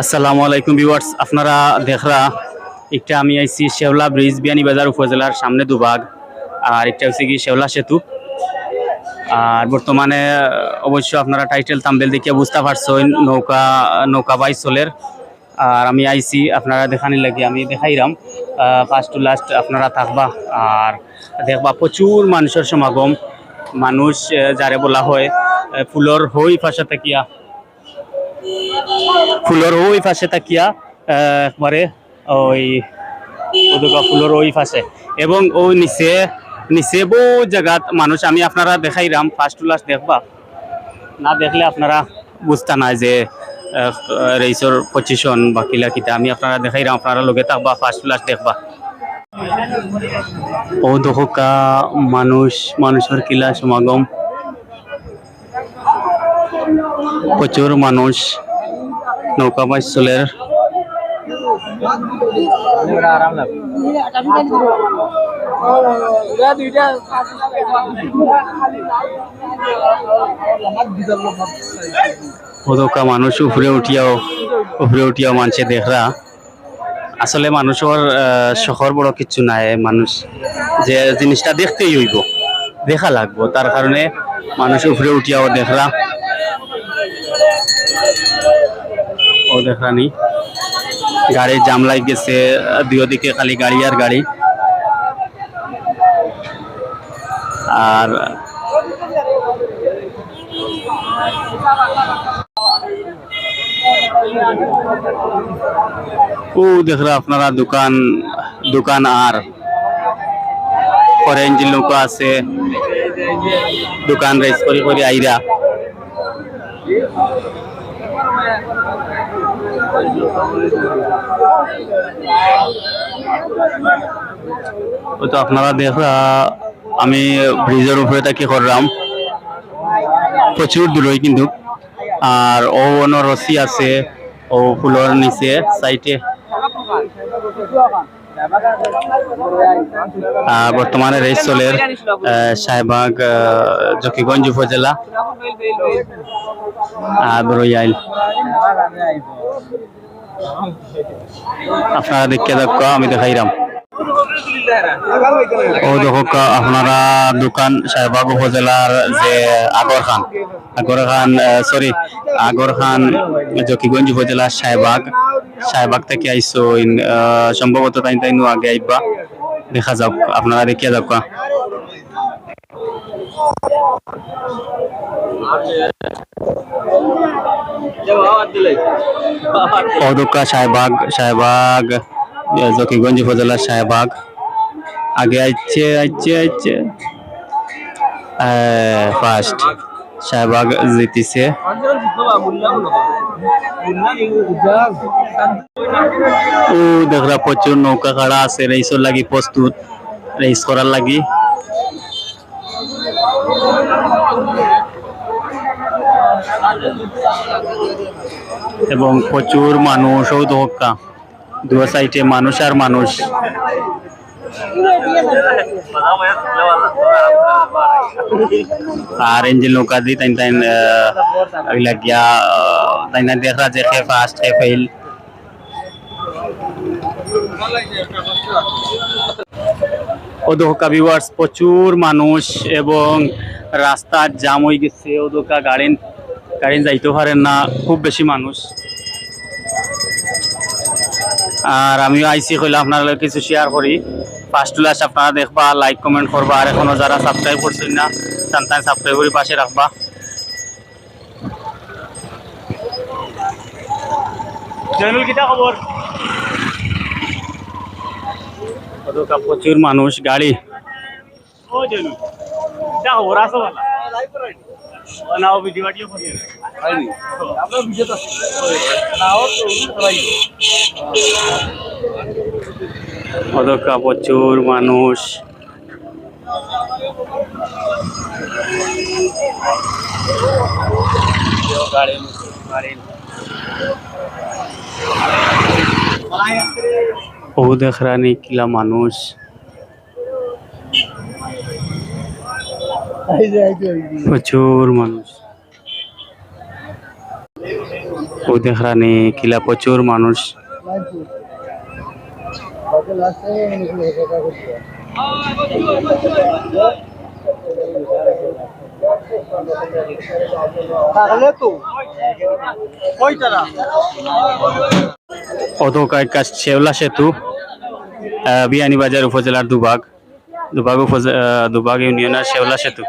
আসসালামু আলাইকুম ভিউয়ার্স, আপনারা দেখরা, একটা আমি আইছি শেওলা ব্রিজ বিয়ানীবাজার উপজেলার সামনে দুবাগ, আর একটা হচ্ছে কি শেওলা সেতু। আর বর্তমানে অবশ্য আপনারা টাইটেল তাম্বেল দেখিয়ে বুঝতে পারছেন, নৌকা নৌকা বাই চলের আর আমি আইছি, আপনারা দেখানি লাগি, আমি দেখাইরাম। ফার্স্ট টু লাস্ট আপনারা থাকবা, আর দেখবা প্রচুর মানুষের সমাগম। মানুষ যারে বলা হয় ফুলর হই পাশে থাকিয়া ফুলর ওই পাশে তাকিয়া একবারে ওই ওদুকা ফুলর ওই পাশে এবং ওই নিচে নিচে বহু জায়গাত মানুষ আমি আপনারা দেখাইরাম ফার্স্ট টু লাস্ট দেখবা। না দেখলে আপনারা বুঝতা না যে রেইসর পজিশন বা কিলা কিতা আমি আপনারা দেখাইরাম আপনারা লগে থাকবা ফার্স্ট টু লাস্ট দেখবা। ও দোকা মানুষ মানুষের কিলা সমাগম। প্রচুর মানুষ নৌকা বাইচ চলের ওদকা মানুষ উপরে উঠিয়াও উপরে উঠিয়াও মানুষে দেখরা। আসলে মানুষের শহর বড় কিছু নাই, মানুষ যে জিনিসটা দেখতেই হইব, দেখা লাগবো। তার কারণে মানুষ উপরে উঠিয়াও দেখরা। ও দেখরানি গাড়ির জাম লাগ গেছে দুই দিকে খালি গাড়ি আর গাড়ি আর ও দেখরা আপনারা দোকান দোকান আর অরেঞ্জ লোক আছে দোকান রেস করে করে আইরা ও তো আপনারা দেখরা আমি ব্রিজের উপরে তাকি করলাম। প্রচুর দূরই কিন্তু। আর ও অন্য রসি আছে ও ফুলের নিচে সাইটে বর্তমানে রেস চলের আহ, শাহবাগ জকিগঞ্জ উপজেলা। আর বড়ইয়াইল আপনারা দেখে দেখো আমি দেখাইরাম ও দেখো আপনারা দোকান শাহবাগ উপজেলার যে আগর খান আগর খান সরি আগর খান জকিগঞ্জ উপজেলার শাহবাগ শাহবাগ থেকে আইসো সম্ভবত তাই তাই আগে আইবা, দেখা যাক, আপনারা দেখিয়া যাক অদুকা শাহবাগ শাহবাগ আহ, জকিগঞ্জ উপজেলার শাহবাগ। আগে আইছে আইছে আইছে ফার্স্ট শাহবাগ জিতিছে। ও দেখরা প্রচুর নৌকা খাড়া আছে রেসর লাগি প্রস্তুত রেস করার লাগি। এবং প্রচুর মানুষ ও দোকা দু সাইডে মানুষ আর মানুষ। আর ইঞ্জিন নৌকা দি তাই এগুলা গিয়া তাই না দেখা যে খে ফার্স্ট খে ফেল ওদোকা ভিউয়ার্স প্রচুর মানুষ এবং রাস্তার জাম হয়ে গেছে। ওদোকা গাড়ি গাড়ি যাইতে পারেন না, খুব বেশি মানুষ। আর আমিও আইসি কইলে আপনারা কিছু শেয়ার করি। ফার্স্ট ক্লাস আপনারা দেখবা লাইক কমেন্ট করবা, আর এখনও যারা সাবস্ক্রাইব করছেন না তান সাবস্ক্রাইব করে পাশে রাখবা। প্রচুর মানুষ, গাড়ি। ও জয়নুল খবর? আসো বলা নাও ভিডিও ভিডিও করি অদকা প্রচুর মানুষ। দেখ রানি কিলা মানুষ। প্রচুর মানুষ। ও দেখা দেখরানি কিলা প্রচুর মানুষ। তাহলে তো কয়টারা কাজ শেওলা সেতু বিয়ানীবাজার উপজেলার দুবাগ দুবাগ দুবাগ ইউনিয়নের শেওলা সেতু।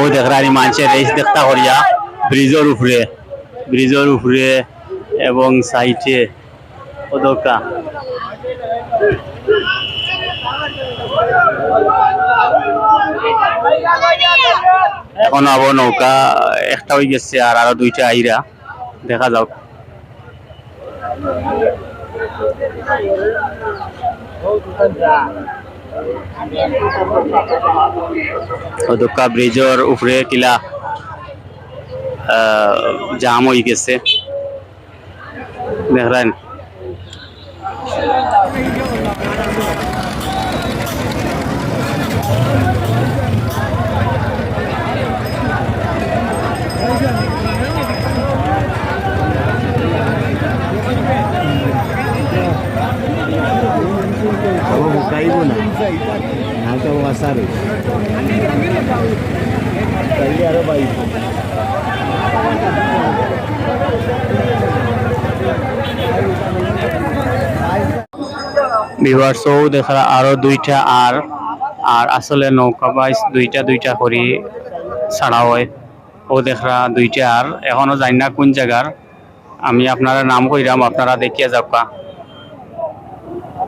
ও দেখরানি মানছে রেস দেখতা করিয়া ব্রিজের উপরে। ব্রিজের উপরে এবং সাইটে ওদকা। এখন আবার নৌকা একটা হয়ে গেছে আর আরও দুইটা আইরা। দেখা যাক ওদকা ব্রিজের উপরে কিলা জাম হয়ে গেছে। দেখলেন Magkaibo na. Naka mga sari. Kaya ano ba ito? Viewers ও দেখা আরও দুইটা আর আর আসলে নৌকা বাইস দুইটা দুইটা করি ছাড়া হয় ও দেখা দুইটা আর এখনও জানি না কোন জায়গার আমি আপনারা নাম কইরাম, আপনারা দেখিয়া যাবা আগে রিটার কি বলইলো যারা দুনিয়া তো ইয়া আদি আছে খানদালো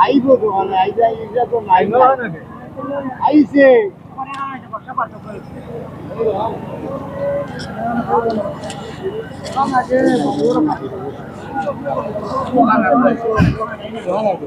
আইব তো মানে আইজা ইজা তো নাই আইছে আপু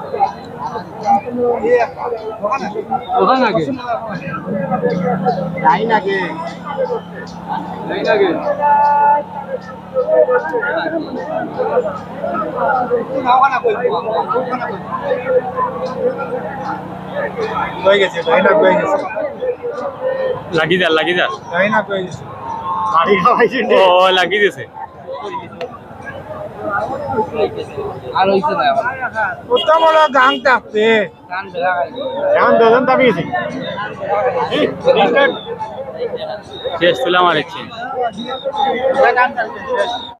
ওখানে আগে নাই আগে কই গেছে তাই না কই গেছে। লাগি যা লাগি যা। তাই না কই গেছে গাড়ি খাওয়াইছে ও লাগি দিছে আর হইছে না শেষ তুলা আমার গাই।